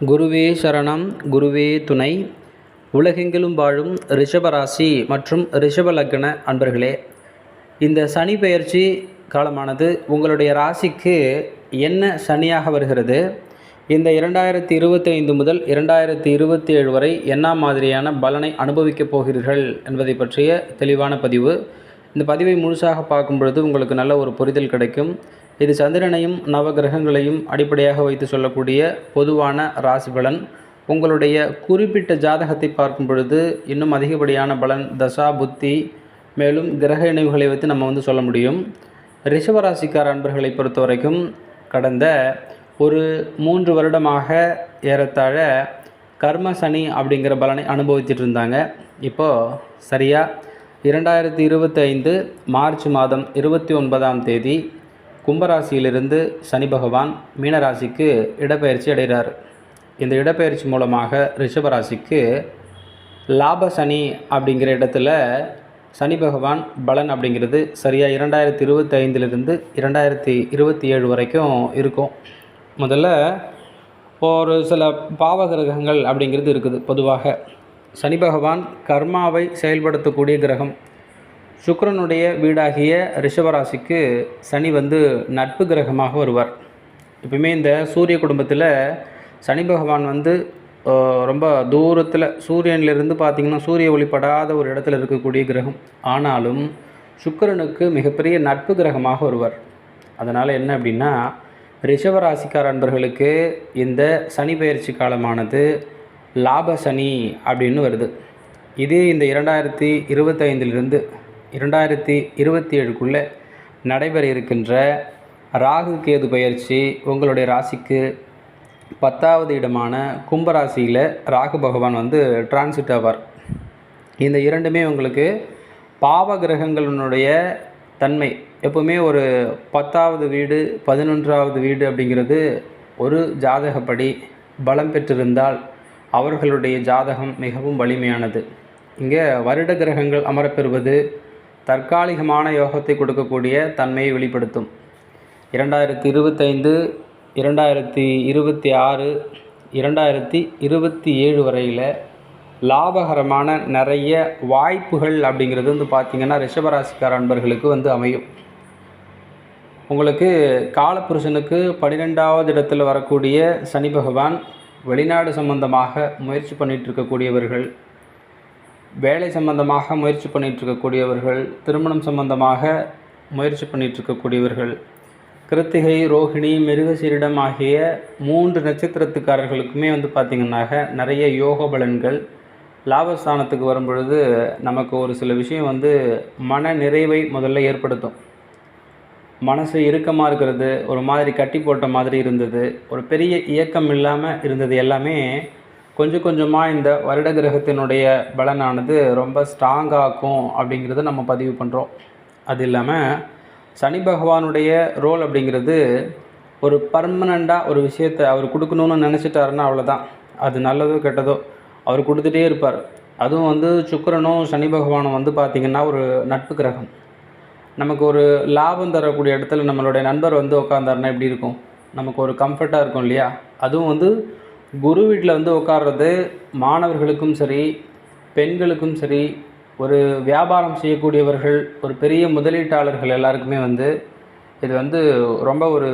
குருவே சரணம் குருவே துணை. உலகெங்கிலும் வாழும் ரிஷபராசி மற்றும் ரிஷபலக்ன அன்பர்களே இந்த சனி பெயர்ச்சி காலமானது உங்களுடைய ராசிக்கு என்ன சனியாக வருகிறது? இந்த இரண்டாயிரத்தி இருபத்தி ஐந்து முதல் இரண்டாயிரத்தி இருபத்தி ஏழு வரை என்ன மாதிரியான பலனை அனுபவிக்கப் போகிறீர்கள் என்பதை பற்றிய தெளிவான பதிவு. இந்த பதிவை முழுசாக பார்க்கும் பொழுது உங்களுக்கு நல்ல ஒரு புரிதல் கிடைக்கும். இது சந்திரனையும் நவகிரகங்களையும் அடிப்படையாக வைத்து சொல்லக்கூடிய பொதுவான ராசி பலன் உங்களுடைய குறிப்பிட்ட ஜாதகத்தை பார்க்கும் பொழுது இன்னும் அதிகப்படியான பலன் தசா புத்தி மேலும் கிரக இணைவுகளை வைத்து நம்ம வந்து சொல்ல முடியும். ரிஷபராசிக்கார அன்பர்களை பொறுத்த வரைக்கும் கடந்த ஒரு மூன்று வருடமாக ஏறத்தாழ கர்ம சனி அப்படிங்கிற பலனை அனுபவிச்சுட்டு இருந்தாங்க. இப்போது சரியாக இரண்டாயிரத்தி இருபத்தைந்து மார்ச் மாதம் இருபத்தி ஒன்பதாம் தேதி கும்பராசியிலிருந்து சனி பகவான் மீனராசிக்கு இடப்பெயர்ச்சி அடைகிறார். இந்த இடப்பெயர்ச்சி மூலமாக ரிஷபராசிக்கு லாப சனி அப்படிங்கிற இடத்துல சனி பகவான் பலன் அப்படிங்கிறது சரியாக இரண்டாயிரத்தி இருபத்தைந்திலிருந்து இரண்டாயிரத்தி இருபத்தி ஏழு வரைக்கும் இருக்கும். முதல்ல ஒரு சில பாவகிரகங்கள் அப்படிங்கிறது இருக்குது. பொதுவாக சனி பகவான் கர்மாவை செயல்படுத்தக்கூடிய கிரகம். சுக்கரனுடைய வீடாகிய ரிஷபராசிக்கு சனி வந்து நட்பு கிரகமாக வருவார். எப்பவுமே இந்த சூரிய குடும்பத்தில் சனி பகவான் வந்து ரொம்ப தூரத்தில் சூரியனிலிருந்து பார்த்திங்கன்னா சூரிய ஒளிப்படாத ஒரு இடத்துல இருக்கக்கூடிய கிரகம். ஆனாலும் சுக்கரனுக்கு மிகப்பெரிய நட்பு கிரகமாக வருவார். அதனால் என்ன அப்படின்னா ரிஷபராசிக்கார அன்பர்களுக்கு இந்த சனி பயிற்சி காலமானது லாப சனி அப்படின்னு வருது. இதே இந்த இரண்டாயிரத்தி இருபத்தைந்திலிருந்து இரண்டாயிரத்தி இருபத்தி ஏழுக்குள்ளே நடைபெற இருக்கின்ற ராகு கேது பயிற்சி உங்களுடைய ராசிக்கு பத்தாவது இடமான கும்பராசியில் ராகு பகவான் வந்து டிரான்சிட் ஆவார். இந்த இரண்டுமே உங்களுக்கு பாவ கிரகங்களினுடைய தன்மை. எப்பவுமே ஒரு பத்தாவது வீடு பதினொன்றாவது வீடு அப்படிங்கிறது ஒரு ஜாதகப்படி பலம் பெற்றிருந்தால் அவர்களுடைய ஜாதகம் மிகவும் வலிமையானது. இங்கே வருட கிரகங்கள் அமரப்பெறுவது தற்காலிகமான யோகத்தை கொடுக்கக்கூடிய தன்மையை வெளிப்படுத்தும். இரண்டாயிரத்தி இருபத்தைந்து இரண்டாயிரத்தி இருபத்தி ஆறு இரண்டாயிரத்தி இருபத்தி ஏழு வரையில் லாபகரமான நிறைய வாய்ப்புகள் அப்படிங்கிறது வந்து பார்த்திங்கன்னா ரிஷபராசிக்கார அன்பர்களுக்கு வந்து அமையும். உங்களுக்கு காலப்புருஷனுக்கு பன்னிரெண்டாவது இடத்தில் வரக்கூடிய சனி பகவான் வெளிநாடு சம்பந்தமாக முயற்சி பண்ணிகிட்டு இருக்கக்கூடியவர்கள் வேலை சம்பந்தமாக முயற்சி பண்ணிகிட்ருக்கக்கூடியவர்கள் திருமணம் சம்பந்தமாக முயற்சி பண்ணிட்டு இருக்கக்கூடியவர்கள் கிருத்திகை ரோஹிணி மிருகசீரிடம் ஆகிய மூன்று நட்சத்திரத்துக்காரர்களுக்குமே வந்து பார்த்திங்கன்னாக நிறைய யோக பலன்கள் லாபஸ்தானத்துக்கு வரும்பொழுது நமக்கு ஒரு சில விஷயம் வந்து மன நிறைவை முதல்ல ஏற்படுத்தும். மனசு இறுக்கமாக இருக்கிறது ஒரு மாதிரி கட்டி போட்ட மாதிரி இருந்தது ஒரு பெரிய இயக்கம் இல்லாமல் இருந்தது எல்லாமே கொஞ்சம் கொஞ்சமாக இந்த வருட கிரகத்தினுடைய பலனானது ரொம்ப ஸ்ட்ராங்காகும் அப்படிங்கிறத நம்ம பதிவு பண்ணுறோம் அது இல்லாமல் சனி பகவானுடைய ரோல் அப்படிங்கிறது ஒரு பர்மனண்ட்டாக ஒரு விஷயத்தை அவர் கொடுக்கணும்னு நினச்சிட்டாருன்னா அவ்வளோதான் அது நல்லதோ கெட்டதோ அவர் கொடுத்துட்டே இருப்பார். அதுவும் வந்து சுக்கரனும் சனி பகவானும் வந்து பார்த்திங்கன்னா ஒரு நட்பு கிரகம். நமக்கு ஒரு லாபம் தரக்கூடிய இடத்துல நம்மளுடைய நண்பர் வந்து உட்காந்தாருன்னா எப்படி இருக்கும்? நமக்கு ஒரு கம்ஃபர்ட்டாக இருக்கும் இல்லையா? அதுவும் வந்து குரு வீட்டில் வந்து உட்கார்றது மாணவர்களுக்கும் சரி பெண்களுக்கும் சரி ஒரு வியாபாரம் செய்யக்கூடியவர்கள் ஒரு பெரிய முதலீட்டாளர்கள் எல்லாருக்குமே வந்து இது வந்து ரொம்ப ஒரு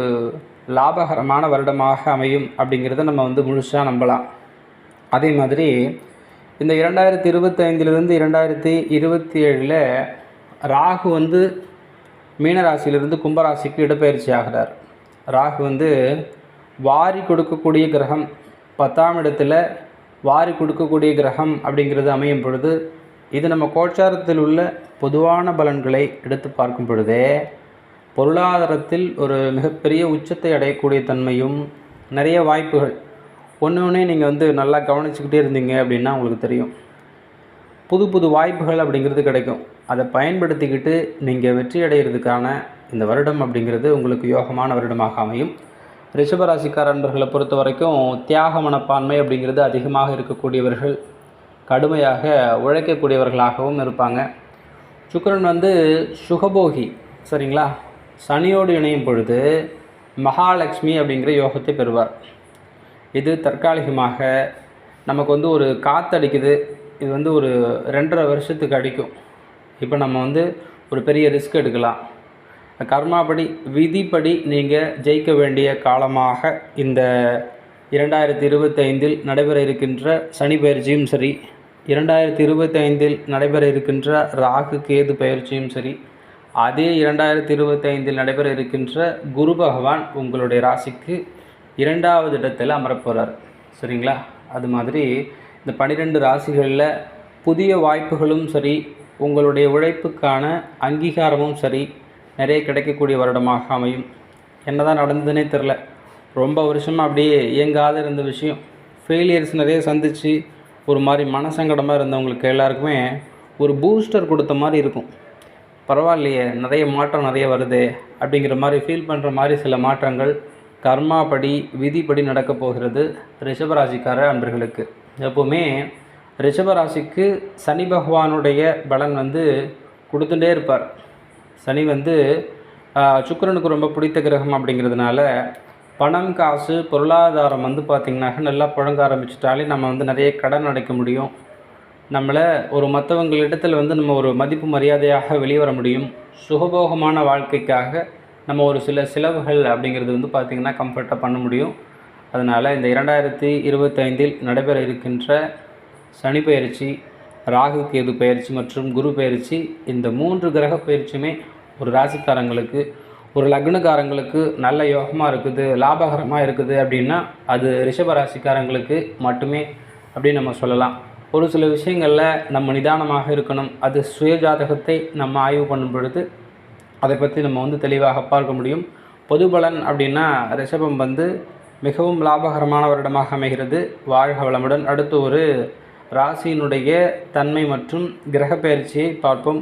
லாபகரமான வருடமாக அமையும் அப்படிங்கிறத நம்ம வந்து முழுசாக நம்பலாம். அதே மாதிரி இந்த இரண்டாயிரத்தி இருபத்தைந்திலிருந்து இரண்டாயிரத்தி இருபத்தி ஏழில் ராகு வந்து மீனராசியிலிருந்து கும்பராசிக்கு இடப்பெயர்ச்சி ஆகிறார். ராகு வந்து வாரி கொடுக்கக்கூடிய கிரகம். பத்தாம் இடத்துல வாரி கொடுக்கக்கூடிய கிரகம் அப்படிங்கிறது அமையும் பொழுது இது நம்ம கோச்சாரத்தில் உள்ள பொதுவான பலன்களை எடுத்து பார்க்கும் பொழுதே பொருளாதாரத்தில் ஒரு மிகப்பெரிய உச்சத்தை அடையக்கூடிய தன்மையும் நிறைய வாய்ப்புகள். ஒன்று ஒன்றே நீங்கள் வந்து நல்லா கவனிச்சுக்கிட்டே இருந்தீங்க அப்படின்னா உங்களுக்கு தெரியும். புது புது வாய்ப்புகள் அப்படிங்கிறது கிடைக்கும். அதை பயன்படுத்திக்கிட்டு நீங்கள் வெற்றி அடைகிறதுக்கான இந்த வருடம் அப்படிங்கிறது உங்களுக்கு யோகமான வருடமாக அமையும். ரிஷபராசிக்கார அன்பர்களை பொறுத்த வரைக்கும் தியாக மனப்பான்மை அப்படிங்கிறது அதிகமாக இருக்கக்கூடியவர்கள் கடுமையாக உழைக்கக்கூடியவர்களாகவும் இருப்பாங்க. சுக்கரன் வந்து சுகபோகி சரிங்களா? சனியோடு இணையும் பொழுது மகாலட்சுமி அப்படிங்கிற யோகத்தை பெறுவார். இது தற்காலிகமாக நமக்கு வந்து ஒரு காற்றடிக்குது இது வந்து ஒரு ரெண்டரை வருஷத்துக்கு அடிக்கும். இப்போ நம்ம வந்து ஒரு பெரிய ரிஸ்க் எடுக்கலாம். கர்மாபடி விதிப்படி நீங்கள் ஜெயிக்க வேண்டிய காலமாக இந்த இரண்டாயிரத்தி இருபத்தைந்தில் நடைபெற இருக்கின்ற சனி பயிற்சியும் சரி இரண்டாயிரத்தி இருபத்தைந்தில் நடைபெற இருக்கின்ற ராகு கேது பயிற்சியும் சரி அதே இரண்டாயிரத்தி இருபத்தைந்தில் நடைபெற இருக்கின்ற குரு பகவான் உங்களுடைய ராசிக்கு இரண்டாவது இடத்தில் அமரப்போகிறார் சரிங்களா? அது மாதிரி இந்த பன்னிரெண்டு ராசிகளில் புதிய வாய்ப்புகளும் சரி உங்களுடைய உழைப்புக்கான அங்கீகாரமும் சரி நிறைய கிடைக்கக்கூடிய வருடமாக அமையும். என்னதான் நடந்ததுன்னே தெரில. ரொம்ப வருஷமாக அப்படியே இயங்காத இருந்த விஷயம். ஃபெயிலியர்ஸ் நிறைய சந்தித்து ஒரு மாதிரி மனசங்கடமாக இருந்தவங்களுக்கு எல்லாருக்குமே ஒரு பூஸ்டர் கொடுத்த மாதிரி இருக்கும். பரவாயில்லையே நிறைய மாற்றம் நிறைய வருது அப்படிங்கிற மாதிரி ஃபீல் பண்ணுற மாதிரி சில மாற்றங்கள் கர்மாப்படி விதிப்படி நடக்கப் போகிறது ரிஷபராசிக்கார அன்பர்களுக்கு. எப்போவுமே ரிஷபராசிக்கு சனி பகவானுடைய பலன் வந்து கொடுத்துட்டே இருப்பார். சனி வந்து சுக்கரனுக்கு ரொம்ப பிடித்த கிரகம் அப்படிங்கிறதுனால பணம் காசு பொருளாதாரம் வந்து பார்த்திங்கனாக்க நல்லா புழங்க ஆரம்பிச்சிட்டாலே நம்ம வந்து நிறைய கடன் அடைக்க முடியும். நம்மளை ஒரு மற்றவங்களிடத்தில் வந்து நம்ம ஒரு மதிப்பு மரியாதையாக வெளிவர முடியும். சுகபோகமான வாழ்க்கைக்காக நம்ம ஒரு சில செலவுகள் அப்படிங்கிறது வந்து பார்த்திங்கன்னா கம்ஃபர்ட்டாக பண்ண முடியும். அதனால் இந்த இரண்டாயிரத்தி இருபத்தைந்தில் நடைபெற இருக்கின்ற சனி பயிற்சி ராகு கேது பயிற்சி மற்றும் குரு பயிற்சி இந்த மூன்று கிரக பயிற்சியுமே ஒரு ராசிக்காரங்களுக்கு ஒரு லக்னக்காரங்களுக்கு நல்ல யோகமாக இருக்குது லாபகரமாக இருக்குது அப்படின்னா அது ரிஷப ராசிக்காரங்களுக்கு மட்டுமே அப்படின்னு நம்ம சொல்லலாம். ஒரு சில விஷயங்களில் நம்ம நிதானமாக இருக்கணும். அது சுயஜாதகத்தை நம்ம ஆய்வு பண்ணும் பொழுது அதை பற்றி நம்ம வந்து தெளிவாக பார்க்க முடியும். பொது பலன் அப்படின்னா ரிஷபம் வந்து மிகவும் லாபகரமான வருடமாக அமைகிறது. வாழ்க வளமுடன். அடுத்து ஒரு ராசியினுடைய தன்மை மற்றும் கிரக பயிற்சியை பார்ப்போம்.